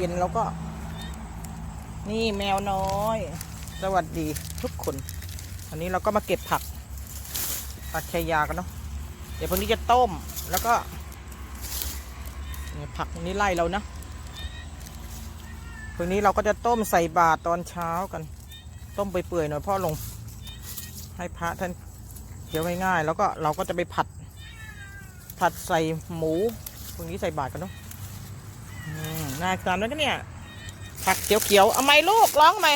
เย็นแล้วก็ นี่แมวน้อย สวัสดีทุกคนวันนี้เราก็มาเก็บผักผักชายากันเนาะเดี๋ยวพรุ่งนี้จะต้มแล้วก็เนี่ยผักนี้ไล่เรานะพรุ่งนี้เราก็จะต้มใส่บาตรตอนเช้ากัน ต้มไปเปื่อยๆหน่อยพ่อลง ให้พระท่านเคี้ยวง่ายๆแล้วก็เราก็จะไปผัด ผัดใส่หมูพรุ่งนี้ใส่บาตรกันเนาะอืม น่าทานแล้วก็เนี่ย ผักเขียวๆ เอาไหมลูกร้องไหม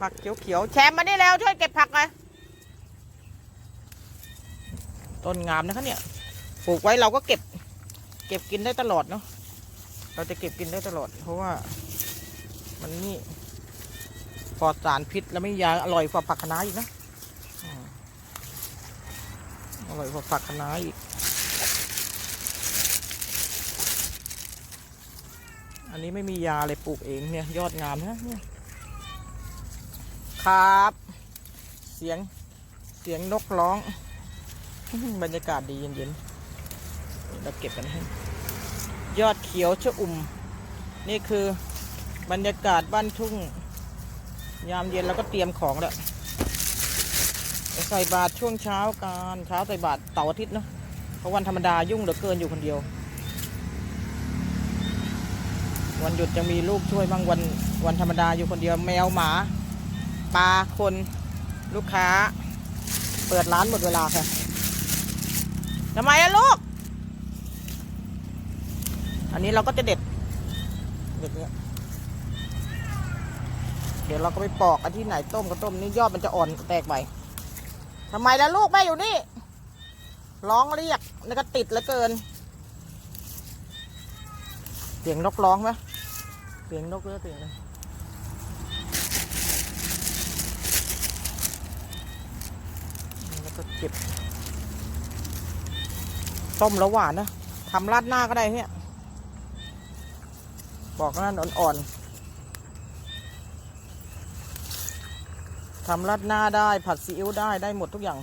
ผักเขียวๆ แชมป์มาได้แล้วช่วยเก็บผักเลยต้นงามนะคะเนี่ย ปลูกไว้เราก็เก็บ เก็บกินได้ตลอดเนาะ เราจะเก็บกินได้ตลอด เพราะว่า มันนี่ปลอดสารพิษแล้วไม่ยาอร่อยกว่าผักคะน้าอีกนะอืมอร่อยกว่าผักคะน้าอีก อันนี้ไม่มียาเลยปลูกเองเนี่ยยอดงามนะเนี่ยครับ เสียงเสียงนกร้อง บรรยากาศดีเย็นๆเราเก็บกันให้ยอดเขียวชะอุ่ม นี่คือบรรยากาศบ้านทุ่ง ยามเย็นเราก็เตรียมของแล้วใส่บาตรช่วงเช้าการเช้าใส่บาตรเสาร์อาทิตย์เนาะเพราะวันธรรมดายุ่งเหลือเกินอยู่คนเดียว วันหยุดจะมีลูกช่วยบ้างวันวันธรรมดาอยู่คนเดียวแมวหมาปลาคนลูกค้า เปิดร้านหมดเวลาค่ะทำไมอะลูก อันนี้เราก็จะเด็ดเด็ดเนี้ยเดี๋ยวเราก็ไปปอกอันที่ไหนต้มก็ต้มนี่ยอดมันจะอ่อนแตกใหม่ทำไมล่ะลูกแม่อยู่นี่ ร้องเรียกแล้วก็ติดเหลือเกิน เสียงนกร้องไหม เสียงนกเรือเสียงอะไรแล้วก็เก็บต้มแล้วหวานนะทำราดหน้าก็ได้เนี่ยบอกนั่นอ่อนๆทำราดหน้าได้ผัดซีอิ๊วได้ได้หมดทุกอย่าง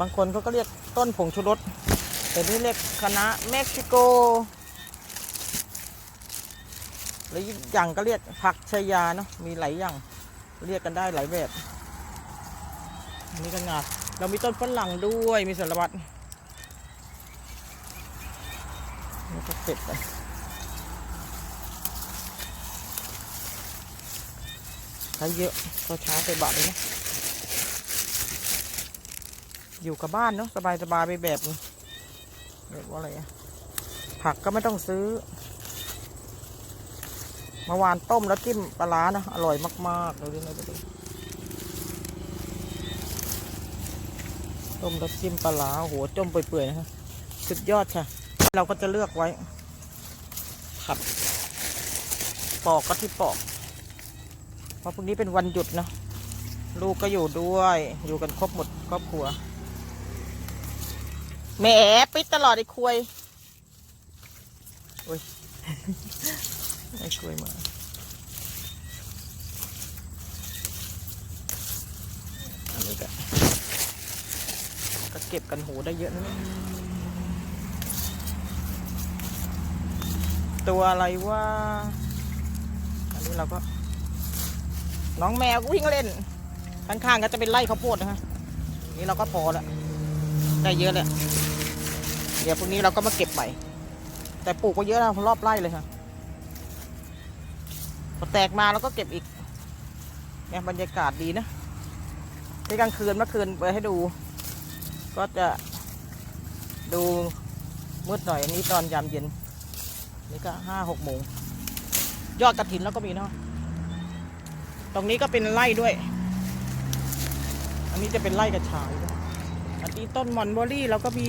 บางคนเขาก็เรียกต้นผงชูรสแต่นี่เรียกคณะเม็กซิโก หรืออย่างก็เรียกผักชายาเนาะมีหลายอย่างเรียกกันได้หลายแบบอันนี้ก็งาเรามีต้นฝรั่งด้วยมีสารวัตรนี่ก็เสร็จไปใช้เยอะก็ช้าไปบาทเลยนะอยู่กับบ้านเนาะสบายๆไปแบบนึงเรียกว่าอะไรอะผักก็ไม่ต้องซื้อ เมื่อวานต้มแล้วจิ้มปลาร้านะ อร่อยมากๆเลยนะดูต้มแล้วจิ้มปลาร้าโอ้โหจมเปื่อยๆนะคะสุดยอดค่ะ เราก็จะเลือกไว้ขัด ปอกก็ที่ปอก เพราะพรุ่งนี้เป็นวันหยุดนะลูกก็อยู่ด้วย อยู่กันครบหมดครอบครัวแหมปิดตลอดไอ้คุยโอ้ย ไม่ช่วยมาอันนี้ก็ก็เก็บกันโหได้เยอะนะตัวอะไรว่าอันนี้เราก็ น้องแมวก็วิ่งเล่น ข้างๆก็จะเป็นไร่ข้าวโพดนะฮะ นี่เราก็พอแล้วได้เยอะแล้วเดี๋ยวพรุ่งนี้เราก็มาเก็บใหม่ แต่ปลูกก็เยอะนะรอบไร่เลยค่ะ พอแตกมาแล้วก็เก็บอีกเนี่ยบรรยากาศดีนะที่กลางคืนเมื่อคืนเปิดให้ดู ก็จะดูมืดหน่อยอันนี้ตอนยามเย็น นี่ก็ห้าหกโมง ยอดกระถินแล้วก็มีเนาะตรงนี้ก็เป็นไร่ด้วย อันนี้จะเป็นไร่กระชายอันนี้ต้นมอนเบอรี่เราก็มี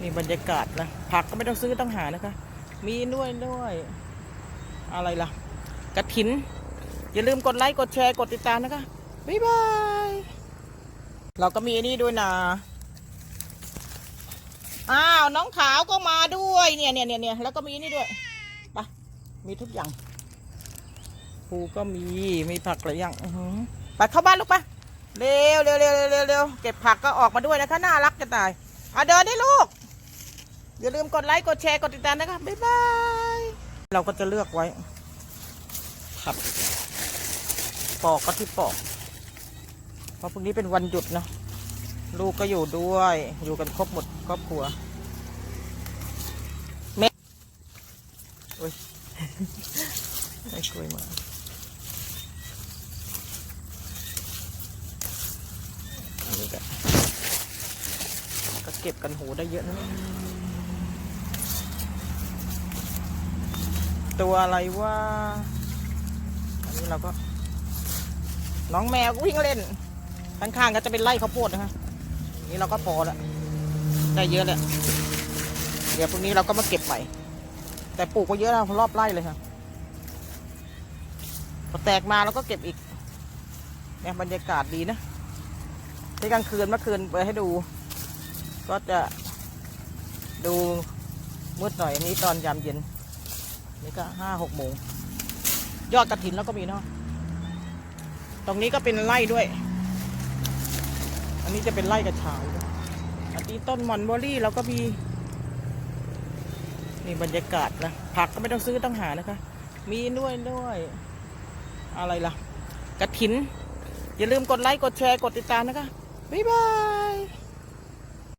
นี่บรรยากาศนะผักก็ไม่ต้องซื้อต้องหานะคะ มีด้วยด้วย อะไรล่ะกระถิน อย่าลืมกดไลค์ กดแชร์ กดติดตามนะคะ บ๊ายบาย เราก็มีนนี้ด้วยนะ อ้าว น้องขาวก็มาด้วยเนี่ยเนี่ยเนี่ยเนี่ยแล้วก็มีนี่ด้วยไปะมีทุกอย่างปูก็มี มีผักหลายอย่างอืไปเข้าบ้านลูกปเร็วเร็วเร็วเร็วเร็วเร็วเก็บผักก็ออกมาด้วยนะคะ น่ารักจะตายเอาเดินได้ลูก อย่าลืมกดไลค์ กดแชร์ กดติดตามนะคะ บ๊ายบาย เราก็จะเลือกไว้ ครับ ปอกก็ที่ปอก เพราะพรุ่งนี้เป็นวันหยุดเนาะลูกก็อยู่ด้วย อยู่กันครบหมดครอบครัวแม่โอ้ยไม่กล้วยมาอันนี้ก็ก็เก็บกันหูได้เยอะนะเนี่ย ตัวอะไรว่าอันนี้เราก็ น้องแมวก็วิ่งเล่น ข้างๆก็จะเป็นไร่ข้าวโพดนะคะนี่เราก็พอล้วได้เยอะแล้วเดี๋ยวพรุ่งนี้เราก็มาเก็บใหม่ แต่ปลูกไว้เยอะแล้วรอบไร่เลยค่ะพอแตกมาเราก็เก็บอีกเนี่ยบรรยากาศดีนะที่กลางคืนเมื่อคืนเปิดให้ดู ก็จะดูมืดหน่อยนนี้ตอนยามเย็น นี่ก็ห้าหกโมงยอดกระถินแล้วก็มีเนาะตรงนี้ก็เป็นไร่ด้วย อันนี้จะเป็นไร่กระชายอันนี้ต้นมอนเบอรี่เราก็มีนี่บรรยากาศนะผักก็ไม่ต้องซื้อต้องหานะคะ มีด้วยด้วย อะไรล่ะกระถิน อย่าลืมกดไลค์กดแชร์กดติดตามนะคะ บ๊ายบาย